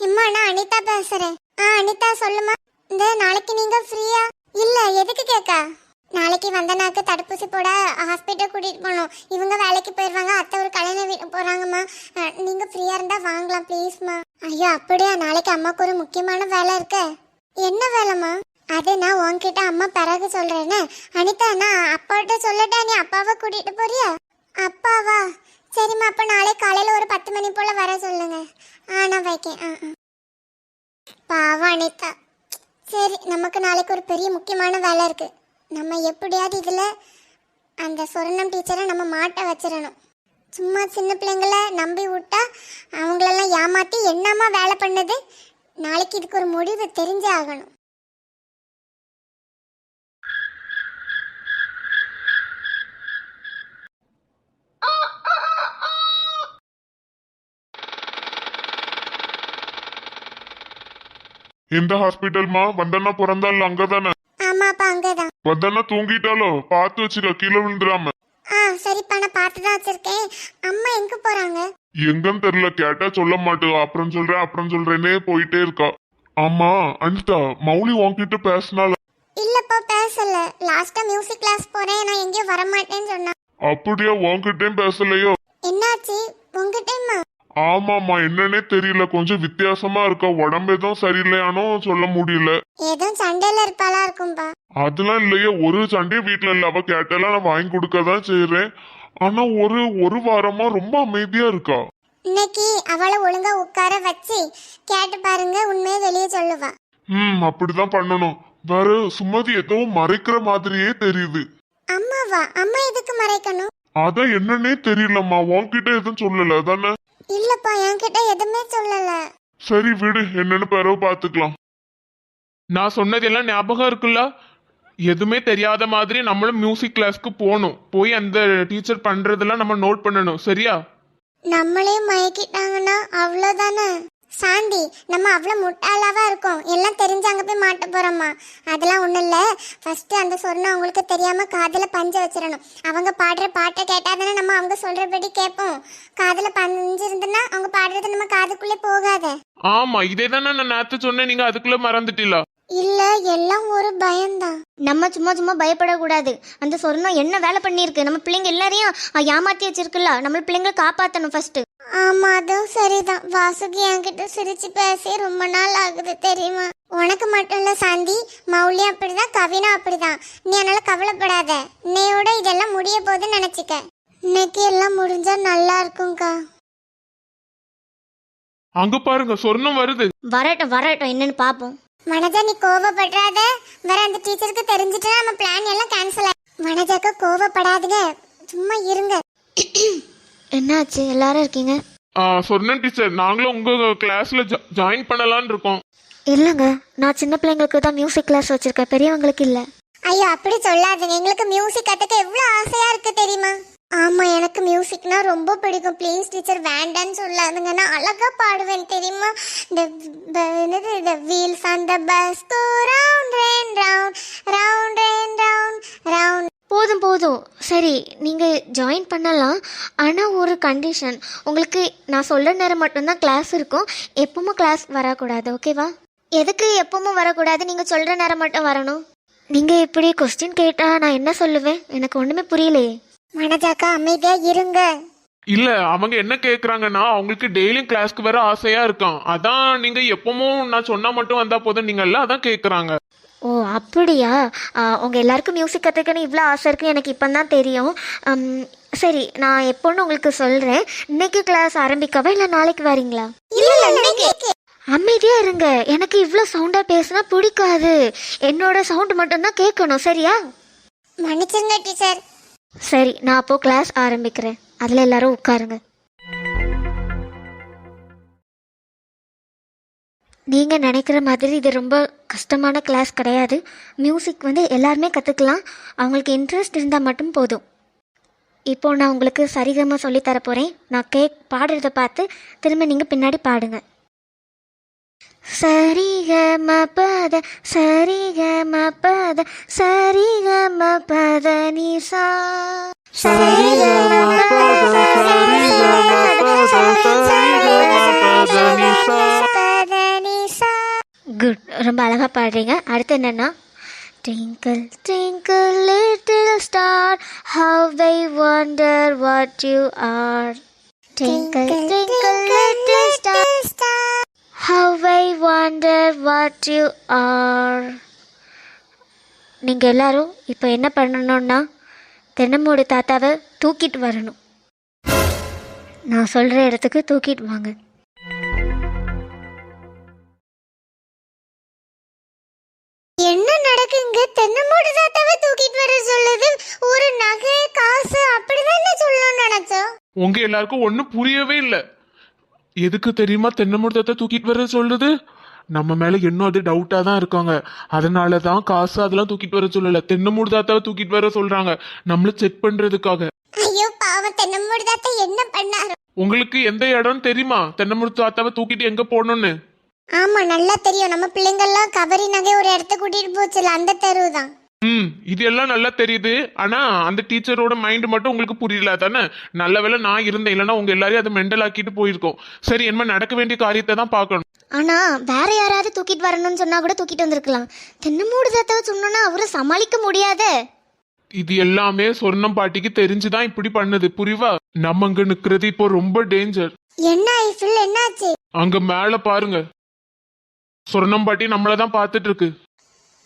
இம்மா நான் அனிதா பேசுறேன். ஆ அனிதா சொல்லுமா. இந்த நாளைக்கு நீங்க ஃப்ரீயா இல்ல எதுக்கு கேட்க நாளைக்கு வந்தனாக்கு தடுப்பூசி போட ஹாஸ்பிட்டல் கூட்டிட்டு போகணும். இவங்க வேலைக்கு போயிடுவாங்க அத்தை ஒரு கல்யாண வீட்டு போறாங்கம்மா. நீங்க ஃப்ரீயா இருந்தா வாங்கலாம் ப்ளீஸ்மா ஐயோ அப்படியா? நாளைக்கு அம்மாக்கு ஒரு முக்கியமான வேலை இருக்கு. என்ன வேலைம்மா? அது நான் உன்கிட்ட அம்மா பிறகு சொல்றேன்னு அனிதா நான் அப்பாட்ட சொல்லட்டா நீ அப்பாவை கூட்டிட்டு போறியா? அப்பாவா? சரிம்மா அப்போ நாளை காலையில் ஒரு பத்து மணி போல் வர சொல்லுங்க. ஆ நான் வைக்கேன். ஆ ஆ. பாவம் அனிதா. சரி நமக்கு நாளைக்கு ஒரு பெரிய முக்கியமான வேலை இருக்குது நம்ம எப்படியாவது இதில் அந்த சொர்ணம் டீச்சரை நம்ம மாட்ட வச்சிடணும். சும்மா சின்ன பிள்ளைங்களை நம்பி விட்டா அவங்களெல்லாம் ஏமாற்றி என்னம்மா வேலை பண்ணது? நாளைக்கு இதுக்கு ஒரு முடிவு தெரிஞ்சே ஆகணும். எந்த ஹாஸ்பிட்டல்மா வந்தனா பிறந்தாள் அங்கதானே? ஆமாப்பா அங்கதான். வந்தனா தூங்கிட்டாலோ பார்த்து வச்சுக்க கீழே விழுந்துடாம ஆ சரிப்பா நான் பார்த்து தான் வச்சிருக்கேன். அம்மா எங்க போறாங்க? எங்கன்னு தெரியல கேட்டா சொல்ல மாட்டேன் அப்புறம் சொல்றேன் அப்புறம் சொல்றேனே போயிட்டே இருக்கா. ஆமா அனிதா மௌலி உன்கிட்ட பேசினால இல்லப்பா பேசல. லாஸ்டா மியூசிக் கிளாஸ் போறேன். நான் எங்கேயும் வர மாட்டேன்னு சொன்னா அப்படியா உன்கிட்டயும் பேசலையோ? என்னாச்சு? உங்ககிட்டயுமா ஆமாமா என்னன்னே தெரியல. கொஞ்சம் வித்தியாசமா இருக்கா? உடம்பு எதுவும் சரியில்லையானோ சொல்ல முடியல. ஏதோ சண்டையில இருப்பாளா இருக்கும்பா? அதெல்லாம் இல்லையே. ஒரு சண்டையும் வீட்டுல இல்ல. அவ கேட்டெல்லாம் நான் வாங்கி கொடுக்க தான் செய்யறேன் ஆனா ஒரு ஒரு வாரமா ரொம்ப அமைதியா இருக்கா? இன்னைக்கு அவளை ஒழுங்கா உட்கார வச்சு கேட்டு பாருங்க. உண்மையை வெளியே சொல்லுவா. ம் அப்படிதான் பண்ணணும். வேற சுமதி ஏதோ மறைக்கிற மாதிரியே தெரியுது. அம்மாவா? அம்மா எதுக்கு மறைக்கணும்? அதான் என்னன்னே தெரியலம்மா. உன்கிட்ட எதுவும் சொல்லல. தானே இல்லப்பா என்கிட்ட எதுவுமே சொல்லல. சரி விடு என்னன்னு பிறகு பாத்துக்கலாம் நான் சொன்னதெல்லாம் ஞாபகம் இருக்குல்ல? எதுவுமே தெரியாத மாதிரி நம்மளும் மியூசிக் கிளாஸ்க்கு போகணும். போய் அந்த டீச்சர் பண்றதெல்லாம் நம்ம நோட் பண்ணணும் சரியா? நம்மளே மயக்கிட்டாங்கன்னா அவ்வளோதானே சாந்தி நம்ம அவ்வளோ முட்டாளாவா இருக்கோம். எல்லாம் தெரிஞ்சு அங்கே போய் மாட்ட போகிறோம்மா அதெல்லாம் ஒன்றும் இல்லை. ஃபஸ்ட்டு அந்த சொன்ன அவங்களுக்கு தெரியாம காதில் பஞ்ச வச்சிடணும். அவங்க பாடுற பாட்டை கேட்டால் தானே நம்ம அவங்க சொல்றபடி கேட்போம். காதில் பஞ்சு இருந்துன்னா அவங்க பாடுறது நம்ம காதுக்குள்ளே போகாத. ஆமா இதே தானே நான் நேத்து சொன்னேன். நீங்க அதுக்குள்ள மறந்துட்டீங்களா? இல்ல எல்லாம் ஒரு பயம்தான். நம்ம சும்மா சும்மா பயப்படக்கூடாது. அந்த சொர்ணம் என்ன வேலை பண்ணியிருக்கு? நம்ம பிள்ளைங்க எல்லாரையும் ஏமாத்தி வச்சிருக்குல்ல. நம்ம பிள்ளைங்க காப்பாத்தணும் ஃபர்ஸ்ட் ஆமா அதுவும் சரிதான். வாசுகி என்கிட்ட சிரிச்சு பேசி ரொம்ப நாள் ஆகுது தெரியுமா? உனக்கு மட்டும் இல்ல சாந்தி. மௌலி அப்படிதான் கவினா அப்படிதான். நீ அதனால கவலைப்படாத. இன்னையோட இதெல்லாம் முடிய போகுதுன்னு நினைச்சுக்க. இன்னைக்கு எல்லாம் முடிஞ்சா நல்லா இருக்கும்க்கா. அங்க பாருங்க சொர்ணம் வருது. வரட்டும் வரட்டும். என்னன்னு பாப்போம். வனஜா நீ கோவப்படுறாத வேற அந்த டீச்சருக்கு தெரிஞ்சுட்டா நம்ம பிளான் எல்லாம் கேன்சல் ஆயி வனஜாக்கா கோவப்படாதுங்க. சும்மா இருங்க. என்னாச்சு? எல்லாரும் இருக்கீங்க? ஆ, சொர்ணம் டீச்சர் நாங்களும் உங்க கிளாஸ்ல ஜாயின் பண்ணலாம்னு இருக்கோம். இல்லைங்க. நான் சின்ன பிள்ளைங்களுக்கு தான் மியூசிக் கிளாஸ் வச்சிருக்கேன். பெரியவங்களுக்கு இல்லை. ஐயோ அப்படி சொல்லாதீங்க. எங்களுக்கு மியூசிக் கத்துக்க எவ்வளவு ஆசையா இருக்கு தெரியுமா? ஆமா எனக்கு மியூசிக்னா ரொம்ப பிடிக்கும். ப்ளீஸ் டீச்சர் வேண்டான்னு சொல்லாதுங்க. நான் அழகா பாடுவேன் தெரியுமா? இந்த என்னது இந்த வீல்ஸ் அந்த bus go round ரேன் round round ரேன் round round போதும் போதும். சரி நீங்கள் ஜாயின் பண்ணலாம். ஆனால் ஒரு கண்டிஷன் உங்களுக்கு நான் சொல்கிற நேரம் மட்டும்தான் கிளாஸ் இருக்கும். எப்பவும் கிளாஸ் வரக்கூடாது ஓகேவா எதுக்கு எப்பவும் வரக்கூடாது? நீங்கள் சொல்கிற நேரம் மட்டும் வரணும். நீங்கள் இப்படி கொஸ்டின் கேட்டால் நான் என்ன சொல்லுவேன்? எனக்கு ஒன்றுமே புரியலையே. மனஜாக்கா அமைதியா இருங்க. இல்ல அவங்க என்ன கேக்குறாங்கன்னா அவங்களுக்கு டெய்லியும் கிளாஸ்க்கு வர ஆசையா இருக்கான். அதான் நீங்க எப்பவும் நான் சொன்னா மட்டும் வந்தா போதும் நீங்கல்ல அதான் கேக்குறாங்க. ஓ அப்படியா? உங்க எல்லாருக்கும் மியூசிக் கற்றுக்கணும் இவ்வளோ ஆசை இருக்குன்னு எனக்கு இப்போ தான் தெரியும் சரி நான் எப்போன்னு உங்களுக்கு சொல்கிறேன் இன்னைக்கு கிளாஸ் ஆரம்பிக்கவா இல்லை நாளைக்கு வரீங்களா? அமைதியா இருங்க. எனக்கு இவ்வளோ சவுண்டா பேசினா பிடிக்காது. என்னோட சவுண்ட் மட்டும்தான் கேட்கணும் சரியா? மன்னிச்சிருங்க டீச்சர் சரி நான் அப்போ கிளாஸ் ஆரம்பிக்கிறேன். அதில் எல்லாரும் உட்காருங்க. நீங்கள் நினைக்கிற மாதிரி இது ரொம்ப கஷ்டமான கிளாஸ் கிடையாது. மியூசிக் வந்து எல்லாருமே கற்றுக்கலாம் அவங்களுக்கு இன்ட்ரெஸ்ட் இருந்தால் மட்டும் போதும். இப்போ நான் உங்களுக்கு சரிகமாக சொல்லித்தர போகிறேன் நான் கேக் பாடுறத பார்த்து திரும்ப நீங்கள் பின்னாடி பாடுங்க. சரிகம பத சரிகம பத சரிகம பத நிசா. சரிகம பத சரிகம பத சரிகம பத நிசா. குட் ரொம்ப அழகாக பாடுறீங்க. அடுத்து என்னென்னா twinkle twinkle little star how I wonder what you are twinkle twinkle little star how I wonder what you are நீங்கள் எல்லாரும் இப்போ என்ன பண்ணணும்னா தென்னமோடு தாத்தாவை தூக்கிட்டு வரணும். நான் சொல்கிற இடத்துக்கு தூக்கிட்டு வாங்க. என்ன நடக்குங்க? தென்னமோடு தாத்தாவை தூக்கிட்டு வர சொல்லுது. ஒரு நகை காசு அப்படிதானே சொல்லணும்னு நினைச்சோம். உங்க எல்லாருக்கும் ஒன்றும் புரியவே இல்லை. எதுக்கு தெரியுமா தென்னமுடத்தை தூக்கிட்டு வர சொல்லுது? நம்ம மேல இன்னும் அது டவுட்டா தான் இருக்காங்க. அதனால தான் காசு அதெல்லாம் தூக்கிட்டு வர சொல்லல. தென்னமூடு தாத்தாவை தூக்கிட்டு வர சொல்றாங்க. நம்மள செக் பண்றதுக்காக. ஐயோ பாவம். தென்னமோடு தாத்தா என்ன பண்ணாரு? உங்களுக்கு எந்த இடம்னு தெரியுமா? தென்னமுடு தாத்தாவை தூக்கிட்டு எங்க போகணும்னு? ஆமா நல்லா தெரியும். நம்ம பிள்ளைங்கள்லாம் கவரி நகை ஒரு இடத்த கூட்டிட்டு போச்சுல அந்த தெருவு தான் ம் இது எல்லாம் நல்லா தெரியுது. ஆனா அந்த டீச்சரோட மைண்ட் மட்டும் உங்களுக்கு புரியல தானே நல்ல வேளை நான் இருந்தேன். இல்லைன்னா உங்க எல்லாரையும் அதை மெண்டல் ஆக்கிட்டு போயிருக்கோம். சரி என்ன நடக்க வேண்டிய காரியத்தை தான் பார்க்கணும். ஆனால் வேற யாராவது தூக்கிட்டு வரணும்னு சொன்னால் கூட தூக்கிட்டு வந்திருக்கலாம். தென்னமூடு தாத்தாவை சொன்னோன்னா அவரை சமாளிக்க முடியாதே. இது எல்லாமே சொர்ணம் பாட்டிக்கு தெரிஞ்சுதான் இப்படி பண்ணுது புரிவா நம்ம அங்க நிக்கிறது இப்போ ரொம்ப டேஞ்சர் என்ன ஐஃபில் என்னாச்சு? அங்க மேல பாருங்க. சொர்ணம் பாட்டி நம்மள தான் பார்த்துட்டு இருக்கு.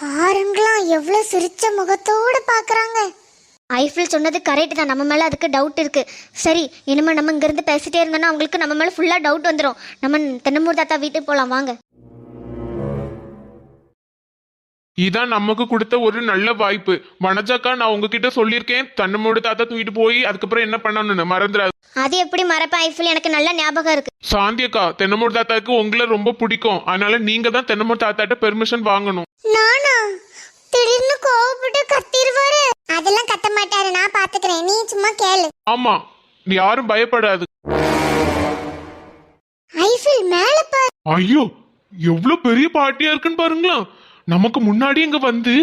பாருங்களாம் எவ்வளவு சிரிச்ச முகத்தோட பாக்குறாங்க ஐஃபில் சொன்னது கரெக்ட் தான். நம்ம மேலே அதுக்கு டவுட் இருக்கு. சரி இனிமேல் நம்ம இங்கேருந்து பேசிட்டே இருந்தோம்னா அவங்களுக்கு நம்ம மேலே ஃபுல்லாக டவுட் வந்துடும் நம்ம தென்னமூர் தாத்தா வீட்டுக்கு போகலாம் வாங்க. இதான் நமக்கு கொடுத்த ஒரு நல்ல வாய்ப்பு. வனஜாக்கா நான் உங்ககிட்ட சொல்லியிருக்கேன். தன்னமோட தாத்தா தூக்கிட்டு போய் அதுக்கப்புறம் என்ன பண்ணணும்னு மறந்துடாது. அது எப்படி மறப்பேன்? ஐஃபில் எனக்கு நல்ல ஞாபகம் இருக்கு. சாந்தியக்கா தென்னமோட தாத்தாக்கு உங்களை ரொம்ப பிடிக்கும். அதனால நீங்க தான் தென்னமோட தாத்தாட்ட பெர்மிஷன் வாங்கணும். நானா? திடீர்னு கோவப்பட்டு கத்திருவாரு அதெல்லாம் கத்த மாட்டாரு. நான் பாத்துக்கிறேன். நீ சும்மா கேளு. ஆமா யாரும் பயப்படாது. ஐஃபில் மேல பாரு. ஐயோ எவ்வளவு பெரிய பார்ட்டியா இருக்குன்னு பாருங்களா நமக்கு முன்னாடி இங்க வந்து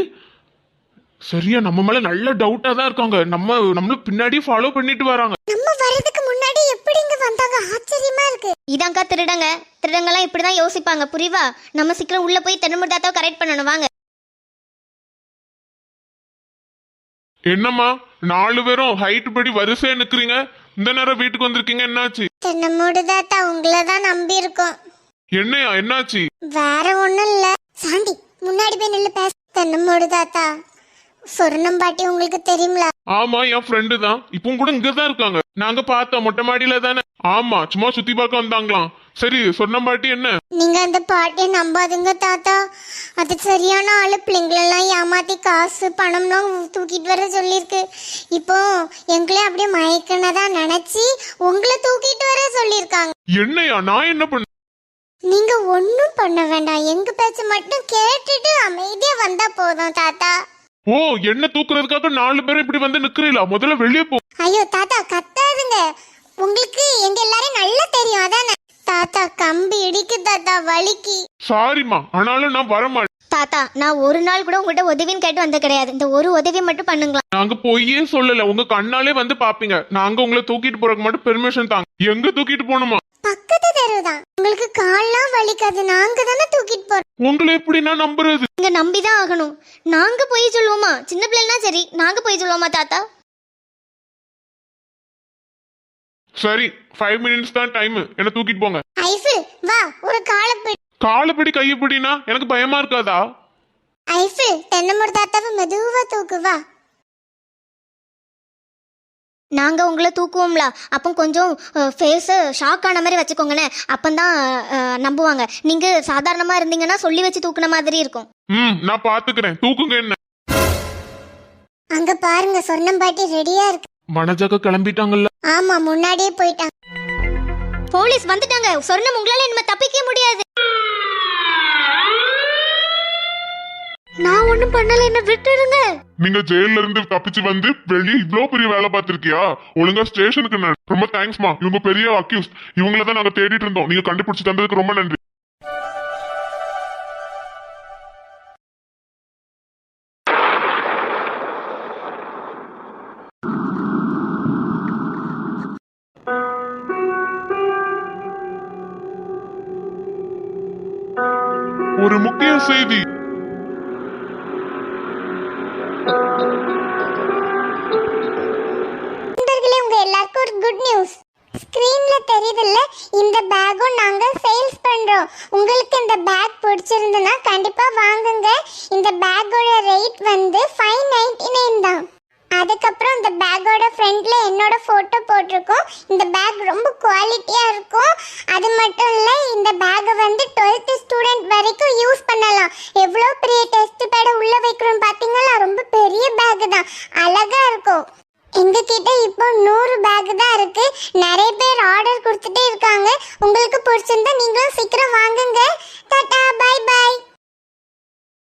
சரியா நம்ம மேல நல்ல டவுட்டா தான் இருக்காங்க. நம்ம நம்மள பின்னாடியே ஃபாலோ பண்ணிட்டு வராங்க. நம்ம வர்றதுக்கு முன்னாடி எப்படி இங்க வந்தாங்க? ஆச்சரியமா இருக்கு. இதாங்க்கா திருடங்க. திருடங்கெல்லாம் இப்படி தான் யோசிப்பாங்க புரியுவா நம்ம சீக்கிரம் உள்ளே போய் தென்னமூர் தாத்தாவை கரெக்ட் பண்ணணும் வாங்க. என்னம்மா நாலு பேரும் ஹைட் படி வரிசையா நிக்கிறீங்க? இந்த நேரம் வீட்டுக்கு வந்திருக்கீங்க என்னாச்சு? தென்னமோடு தாத்தா உங்களை தான் நம்பி இருக்கோம் என்னையா என்னாச்சு? வேற ஒண்ணும் இல்ல. சாந்தி முன்னாடி போய் நில்லு பேச. தென்னமோடு தாத்தா. சொர்ணம் பாட்டி உங்களுக்கு தெரியுங்களா ஆமா என் ஃப்ரெண்டு தான். இப்பவும் கூட இங்க தான் இருக்காங்க. நாங்க பார்த்தோம் மொட்டை மாடியில தானே. ஆமா சும்மா சுத்தி பார்க்க வந்தாங்களாம். சரி சொன்ன பாட்டி என்ன? நீங்க அந்த பாட்டியை நம்பாதுங்க தாத்தா. அது சரியான ஆளு. பிள்ளைங்களெல்லாம் ஏமாத்தி காசு பணம்லாம் தூக்கிட்டு வர சொல்லியிருக்கு. இப்போ எங்களே அப்படியே மயக்கினதா நினைச்சு உங்களை தூக்கிட்டு வர சொல்லியிருக்காங்க. என்னையா? நான் என்ன பண்ண நீங்க ஒன்றும் பண்ண வேண்டாம். எங்க பேச்ச மட்டும் கேட்டுட்டு அமைதியா வந்தா போதும் தாத்தா. ஓ என்ன தூக்குறதுக்காக நாலு பேரும் இப்படி வந்து நிக்கிறீங்களா முதல்ல வெளியே போ. ஐயோ தாத்தா கத்தாதுங்க. உங்களுக்கு எங்க எல்லாரையும் நல்லா தெரியும் அதானே? தாத்தா கம்பி இடிக்கு தாத்தா வலிக்கு. சாரிம்மா ஆனாலும் நான் வரமாட்டேன் தாத்தா நான் ஒரு நாள் கூட உங்கள்கிட்ட உதவின்னு கேட்டு வந்த கிடையாது. இந்த ஒரு உதவி மட்டும் பண்ணுங்களா? நாங்க பொய்யே சொல்லல. உங்க கண்ணாலே வந்து பாப்பீங்க. நாங்க உங்களை தூக்கிட்டு போறதுக்கு மட்டும் பெர்மிஷன் தாங்க. எங்க தூக்கிட்டு போகணுமா? பக்கத்து தெரு தான் உங்களுக்கு கால்லாம் வலிக்காது. நாங்க தானே தூக்கிட்டு போறோம். உங்களை எப்படி நான் நம்புறது? நீங்க நம்பி தான் ஆகணும். நாங்க போய் சொல்லுவோமா? சின்ன பிள்ளைனா சரி நாங்க போய் சொல்லுவோமா தாத்தா? சரி ஃபைவ் மினிட்ஸ் தான் டைம் என்ன தூக்கிட்டு போங்க. ஐஃபில் வா ஒரு காலப்படி காலப்படி கையப்படினா எனக்கு பயமா இருக்காதா? ஐஃபில் தென்னமோட தாத்தாவை மெதுவா தூக்கு வா. நாங்க உங்களை தூக்குவோம்ல. அப்போ கொஞ்சம் ஃபேஸை ஷாக் ஆன மாதிரி வச்சுக்கோங்கண்ணே அப்பந்தான் நம்புவாங்க. நீங்க சாதாரணமா இருந்தீங்கன்னா சொல்லி வச்சு தூக்குன மாதிரி இருக்கும். ம் நான் பாத்துக்கிறேன். தூக்குங்க என்ன? அங்க பாருங்க சொர்ணம் பாட்டி ரெடியா இருக்கு. வனஜாக்க கிளம்பிட்டாங்கல்ல? ஆமா முன்னாடியே போயிட்டாங்க. போலீஸ் வந்துட்டாங்க. சொர்ணம் உங்களால இனிமே தப்பிக்க முடியாது. ஒண்ணும் பண்ணல என்ன விட்டுருங்க நீங்க ஜெயில இருந்து தப்பிச்சு வந்து வெளியே இவ்வளவு பெரிய வேலை பார்த்திருக்கியா? ஒழுங்கா ஸ்டேஷனுக்கு ரொம்ப தேங்க்ஸ்மா இவங்க பெரிய அக்யூஸ் இவங்கள தான் நாங்க தேடிட்டு இருந்தோம். நீங்க கண்டுபிடிச்சு தந்ததுக்கு ரொம்ப நன்றி. ஒரு முக்கிய செய்தி. வரும். உங்களுக்கு இந்த பேக் பிடிச்சிருந்துன்னா கண்டிப்பாக வாங்குங்க. இந்த பேக்கோட ரேட் வந்து ஃபைவ் நைன்டி நைன் தான். அதுக்கப்புறம் இந்த பேக்கோட ஃப்ரண்ட்ல என்னோட ஃபோட்டோ போட்டிருக்கோம். இந்த பேக் ரொம்ப குவாலிட்டியாக இருக்கும்.